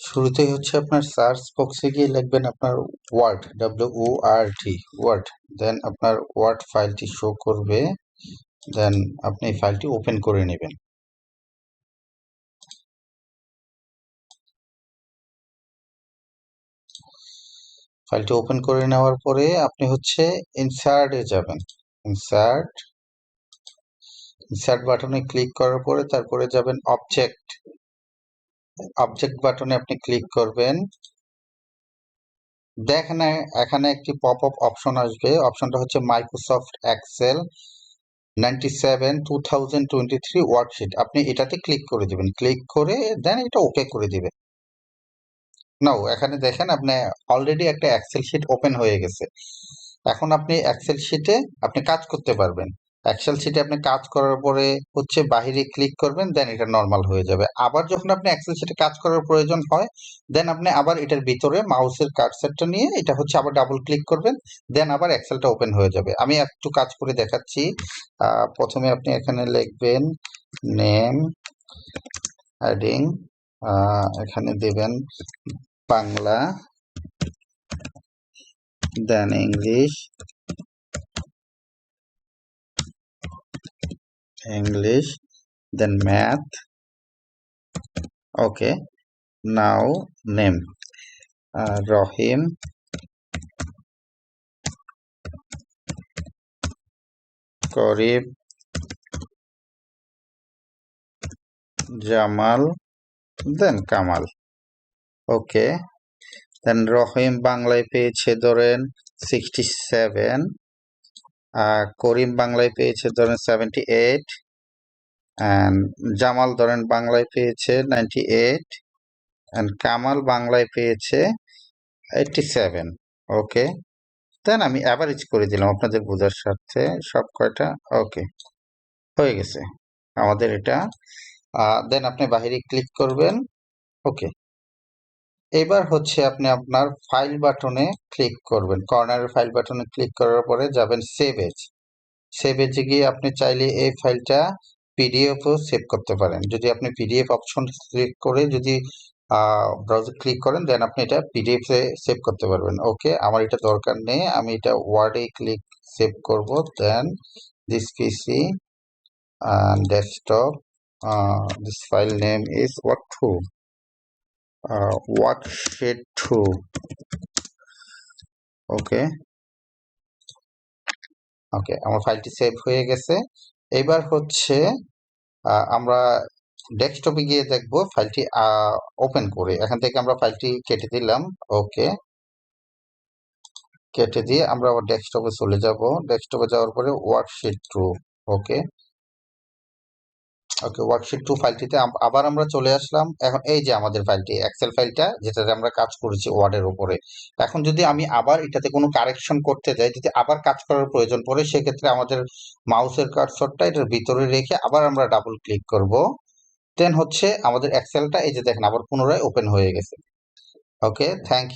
শুরুতেই হচ্ছে আপনার সার্চ বক্সে গিয়ে লিখবেন আপনার word W O R D word then আপনার ওয়ার্ড ফাইলটি শো করবে দেন আপনি ফাইলটি ওপেন করে নেবেন। ফাইলটি ওপেন করে নেওয়ার পরে আপনি হচ্ছে ইনসার্টে যাবেন। ইনসার্ট ইনসার্ট বাটনে ক্লিক করার পরে তারপরে যাবেন অবজেক্ট অবজেক্ট বাটনে আপনি ক্লিক করবেন। দেখেন, এখানে একটি পপ আপ অপশন আসবে অপশনটা হচ্ছে Microsoft Excel ninety seven two thousand twenty three worksheet আপনি এটাতে ক্লিক করে দিবেন। ক্লিক করে দেন এটা ওকে করে দিবেন নাও এখানে দেখেন, আপনি অলরেডি একটা এক্সেল শিট ওপেন হয়ে গেছে। এখন আপনি এক্সেল শিটে আপনি কাজ করতে পারবেন। এক্সেল শিটে আপনি কাজ করার পরে হচ্ছে বাহিরে ক্লিক করবেন দেন এটা নর্মাল হয়ে যাবে। আবার যখন আপনি এক্সেল শিটে কাজ করার প্রয়োজন হয় দেন আপনি আবার এটার ভিতরে মাউসের কার্সারটা নিয়ে এটা হচ্ছে আবার ডাবল ক্লিক করবেন দেন আবার এক্সেলটা ওপেন হয়ে যাবে। আমি একটু কাজ করে দেখাচ্ছি। প্রথমে আপনি এখানে লিখবেন নেম অ্যাডিং এখানে দেবেন Bangla then English English, then math. Okay, now name uh, Rahim. Korib Jamal then Kamal okay then Rahim বাংলায় পেয়েছে ধরেন সিক্সটি সেভেন করিম বাংলায় পেয়েছে ধরেন সেভেন্টি এইট অ্যান্ড জামাল ধরেন বাংলায় পেয়েছে নাইনটি এইট অ্যান্ড কামাল বাংলায় পেয়েছে এইটটি সেভেন ওকে দেন আমি অ্যাভারেজ করে দিলাম আপনাদের বোঝার স্বার্থে সব কয়টা ওকে হয়ে গেছে। আমাদের এটা দেন আপনি বাহিরে ক্লিক করবেন ওকে এবার হচ্ছে আপনি আপনার ফাইল বাটনে ক্লিক করবেন। কর্নারের ফাইল বাটনে ক্লিক করার পরে যাবেন সেভ এজ সেভ এজে গিয়ে আপনি চাইলে এই ফাইলটা পিডিএফও সেভ করতে পারেন। যদি আপনি পিডিএফ অপশন ক্লিক করে যদি ব্রাউজার ক্লিক করেন দেন আপনি এটা পিডিএফে সেভ করতে পারবেন। ওকে আমার এটা দরকার নেই। আমি এটা ওয়ার্ডে ক্লিক সেভ করব। Then this PC desktop this file name is what to worksheet two okay okay আমার ফাইলটি সেভ হয়ে গেছে। এবার হচ্ছে আমরা ডেস্কটপে গিয়ে দেখব ফাইলটি ওপেন করে। এখান থেকে আমরা ফাইলটি কেটে দিলাম। ওকে কেটে দিয়ে আমরা আবার ডেস্কটপে চলে যাব। ডেস্কটপে যাওয়ার পরে worksheet two okay okay worksheet two ফাইলটিতে আবার আমরা চলে আসলাম। এখন এই যে আমাদের ফাইলটি এক্সেল ফাইলটা যেটাতে আমরা কাজ করেছি ওয়ার্ডের উপরে। এখন যদি আমি আবার এটাতে কোনো কারেকশন করতে যাই, যদি আবার কাজ করার প্রয়োজন পড়ে, সেক্ষেত্রে আমাদের মাউসের কার্সরটা এটার ভিতরে রেখে আবার আমরা ডাবল ক্লিক করব। দেন হচ্ছে আমাদের এক্সেলটা এই যে দেখেন, আবার পুনরায় ওপেন হয়ে গেছে। Okay thank you